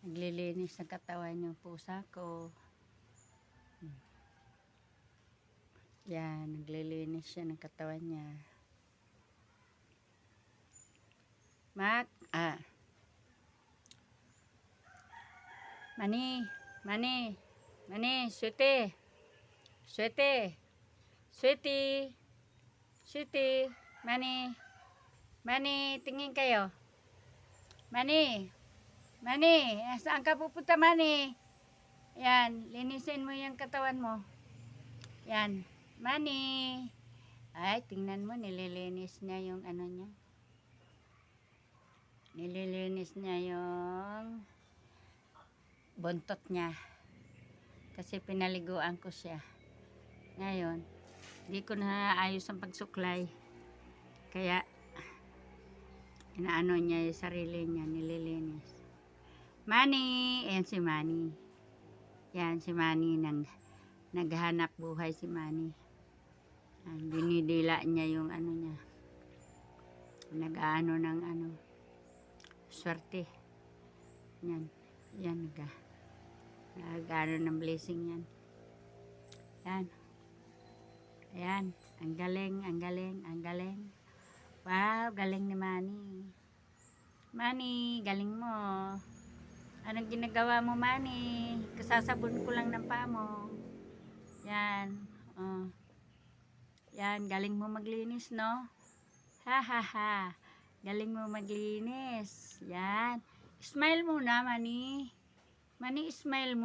Naglilinis ng katawan yung pusa ko. Yan, naglilinis siya ng katawan niya. Mak, ah. Mani, mani, mani, swete. Swete. Sweetie. Sweetie. Mani. Mani, tingin kayo. Mani. Mani, eh, saan ka pupunta, Mani? Yan, linisin mo yung katawan mo. Yan. Mani. Ay, tingnan mo, nililinis niya yung ano niya. Nililinis niya yung buntot niya. Kasi pinaliguan ko siya. Ngayon, hindi ko na ayos ang pagsuklay. Kaya, inaano niya yung sarili niya, nililinis. Manny! Ayan si Manny. Yan, si Manny. Nang, naghanap buhay si Manny. Yan, binidila niya yung ano niya. Nag-ano ng ano. Swerte. Yan. Yan, nag nag-ano ng blessing yan. Yan. Ayan. Ang galing, ang galing, ang galing. Wow, galing ni Manny. Manny, galing mo. Anong ginagawa mo, Manny? Kasasabon ko lang ng paa. Yan. Oh. Yan, galing mo maglinis, no? Ha, ha, ha. Galing mo maglinis. Yan. Smile muna, Manny. Manny, smile mo.